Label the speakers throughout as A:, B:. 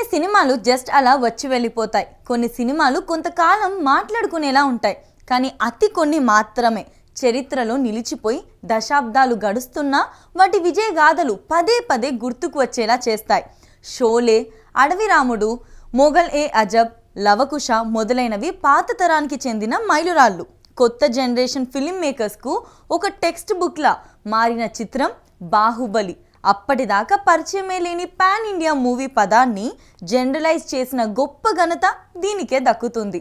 A: కొన్ని సినిమాలు జస్ట్ అలా వచ్చి వెళ్ళిపోతాయి. కొన్ని సినిమాలు కొంతకాలం మాట్లాడుకునేలా ఉంటాయి. కానీ అతి కొన్ని మాత్రమే. చరిత్రలో నిలిచిపోయి దశాబ్దాలు గడుస్తున్నా వాటి విజయ గాథలు పదే పదే గుర్తుకు వచ్చేలా చేస్తాయి. షోలే అడవి రాముడు మొఘల్ ఏ అజబ్ లవకుశ మొదలైనవి పాత తరానికి చెందిన మైలురాళ్ళు. కొత్త జనరేషన్ ఫిలిం మేకర్స్కు ఒక టెక్స్ట్ బుక్లా మారిన చిత్రం బాహుబలి. అప్పటిదాకా పరిచయమే లేని పాన్ ఇండియా మూవీ పదాన్ని జనరలైజ్ చేసిన గొప్ప ఘనత దీనికే దక్కుతుంది.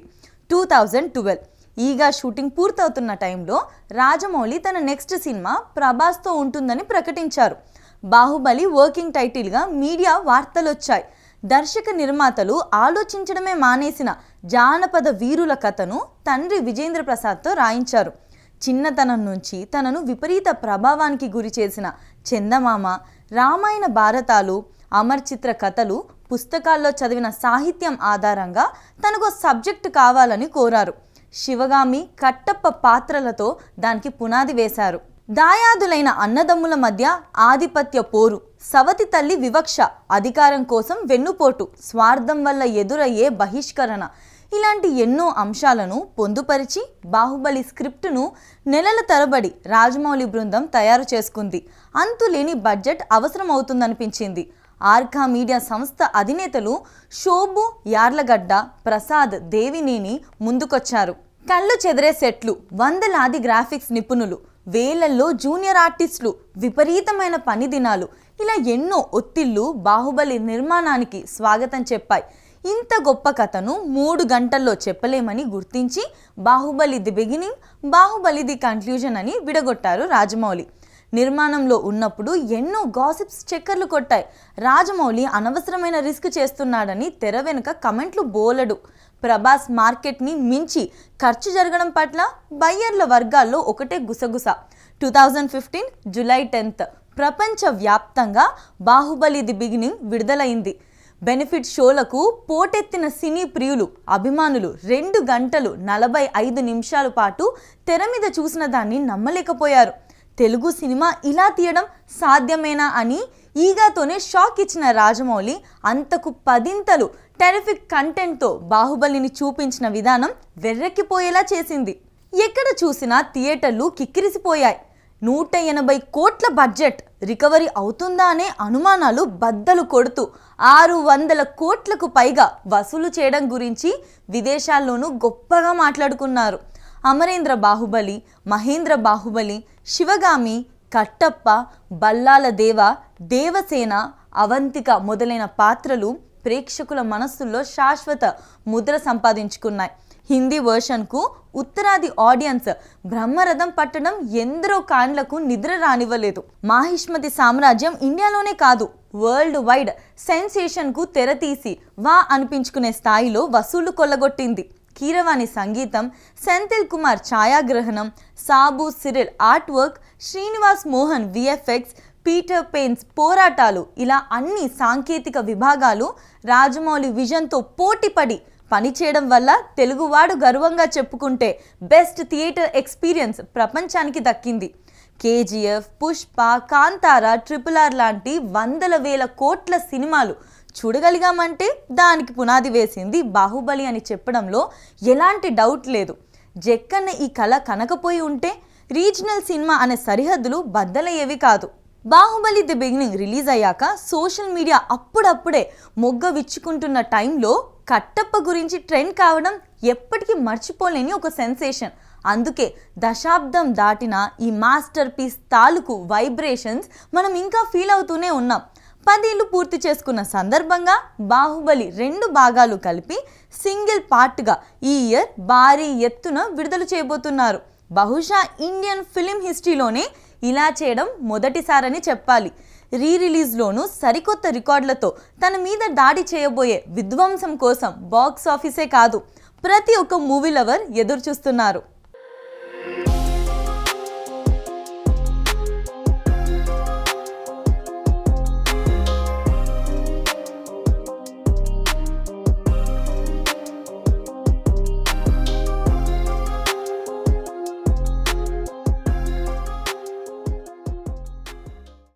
A: టూ థౌజండ్ ట్వెల్వ్ ఈగా షూటింగ్ పూర్తవుతున్న టైంలో రాజమౌళి తన నెక్స్ట్ సినిమా ప్రభాస్తో ఉంటుందని ప్రకటించారు. బాహుబలి వర్కింగ్ టైటిల్గా మీడియా వార్తలొచ్చాయి. దర్శక నిర్మాతలు ఆలోచించడమే మానేసిన జానపద వీరుల కథను తండ్రి విజేంద్ర ప్రసాద్తో రాయించారు. చిన్నతనం నుంచి తనను విపరీత ప్రభావానికి గురి చేసిన చందమామ రామాయణ భారతాలు అమర్ చిత్ర కథలు పుస్తకాల్లో చదివిన సాహిత్యం ఆధారంగా తనకు సబ్జెక్ట్ కావాలని కోరారు. శివగామి కట్టప్ప పాత్రలతో దానికి పునాది వేశారు. దాయాదులైన అన్నదమ్ముల మధ్య ఆధిపత్య పోరు సవతి తల్లి వివక్ష అధికారం కోసం వెన్నుపోటు స్వార్థం వల్ల ఎదురయ్యే బహిష్కరణ ఇలాంటి ఎన్నో అంశాలను పొందుపరిచి బాహుబలి స్క్రిప్టును నెలల తరబడి రాజమౌళి బృందం తయారు చేసుకుంది. అంతులేని బడ్జెట్ అవసరమవుతుందనిపించింది. ఆర్కా మీడియా సంస్థ అధినేతలు షోబు యార్లగడ్డ ప్రసాద్ దేవినేని ముందుకొచ్చారు. కళ్ళు చెదిరే సెట్లు వందలాది గ్రాఫిక్స్ నిపుణులు వేలల్లో జూనియర్ ఆర్టిస్టులు విపరీతమైన పని దినాలు ఇలా ఎన్నో ఒత్తిళ్ళు బాహుబలి నిర్మాణానికి స్వాగతం చెప్పాయి. ఇంత గొప్ప కథను మూడు గంటల్లో చెప్పలేమని గుర్తించి Baahubali the beginning Baahubali the conclusion అని విడగొట్టారు రాజమౌళి. నిర్మాణంలో ఉన్నప్పుడు ఎన్నో గాసిప్స్ చక్కర్లు కొట్టాయి. రాజమౌళి అనవసరమైన రిస్క్ చేస్తున్నాడని తెర వెనుక కమెంట్లు బోలడు. ప్రభాస్ మార్కెట్ని మించి ఖర్చు జరగడం పట్ల బయ్యర్ల వర్గాల్లో ఒకటే గుసగుస. Two thousand fifteen July tenth ప్రపంచ వ్యాప్తంగా బాహుబలి ది బిగినింగ్ విడుదలైంది. బెనిఫిట్ షోలకు పోటెత్తిన సినీ ప్రియులు అభిమానులు రెండు గంటలు నలభై ఐదు నిమిషాల పాటు తెర మీద చూసిన దాన్ని నమ్మలేకపోయారు. తెలుగు సినిమా ఇలా తీయడం సాధ్యమేనా అని ఈగాతోనే షాక్ ఇచ్చిన రాజమౌళి అంతకు పదింతలు టెరిఫిక్ కంటెంట్తో బాహుబలిని చూపించిన విధానం వెర్రెక్కిపోయేలా చేసింది. ఎక్కడ చూసినా థియేటర్లు కిక్కిరిసిపోయాయి. నూట ఎనభై కోట్ల బడ్జెట్ రికవరీ అవుతుందా అనే అనుమానాలు బద్దలు కొడుతూ ఆరు వందల కోట్లకు పైగా వసూలు చేయడం గురించి విదేశాల్లోనూ గొప్పగా మాట్లాడుకున్నారు. అమరేంద్ర బాహుబలి మహేంద్ర బాహుబలి శివగామి కట్టప్ప బల్లాల దేవ దేవసేన అవంతిక మొదలైన పాత్రలు ప్రేక్షకుల మనస్సుల్లో శాశ్వత ముద్ర సంపాదించుకున్నాయి. హిందీ వర్షన్కు ఉత్తరాది ఆడియన్స్ బ్రహ్మరథం పట్టడం ఎందరో కాండ్లకు నిద్ర రానివ్వలేదు. మాహిష్మతి సామ్రాజ్యం ఇండియాలోనే కాదు వరల్డ్ వైడ్ సెన్సేషన్కు తెరతీసి వా అనిపించుకునే స్థాయిలో వసూళ్ళు కొల్లగొట్టింది. కీరవాణి సంగీతం Senthil Kumar ఛాయాగ్రహణం Sabu Cyril art work Srinivas Mohan VFX Peter pains పోరాటాలు ఇలా అన్ని సాంకేతిక విభాగాలు రాజమౌళి విజన్తో పోటీపడి పనిచేయడం వల్ల తెలుగువాడు గర్వంగా చెప్పుకుంటే బెస్ట్ థియేటర్ ఎక్స్పీరియన్స్ ప్రపంచానికి దక్కింది. KGF Pushpa Kantara triple R లాంటి వందల వేల కోట్ల సినిమాలు చూడగలిగామంటే దానికి పునాది వేసింది బాహుబలి అని చెప్పడంలో ఎలాంటి డౌట్ లేదు. జక్కన్న ఈ కళ కనకపోయి ఉంటే రీజనల్ సినిమా అనే సరిహద్దులు బద్దలయ్యేవి కాదు. బాహుబలి ది బిగినింగ్ రిలీజ్ అయ్యాక సోషల్ మీడియా అప్పుడప్పుడే మొగ్గ విచ్చుకుంటున్న టైంలో కట్టప్ప గురించి ట్రెండ్ కావడం ఎప్పటికీ మర్చిపోలేని ఒక సెన్సేషన్ అందుకే దశాబ్దం దాటిన ఈ మాస్టర్ పీస్ తాలూకు వైబ్రేషన్స్ మనం ఇంకా ఫీల్ అవుతూనే ఉన్నాం. పదేళ్ళు పూర్తి చేసుకున్న సందర్భంగా బాహుబలి రెండు భాగాలు కలిపి సింగిల్ పార్ట్గా ఈ ఇయర్ భారీ ఎత్తున విడుదల చేయబోతున్నారు. బహుశా ఇండియన్ ఫిలిం హిస్టరీలోనే ఇలా చేయడం మొదటిసారని చెప్పాలి. రీ రిలీజ్లోనూ సరికొత్త రికార్డులతో తన మీద దాడి చేయబోయే విధ్వంసం కోసం బాక్స్ ఆఫీసే కాదు ప్రతి ఒక్క మూవీ లవర్ ఎదురు చూస్తున్నారు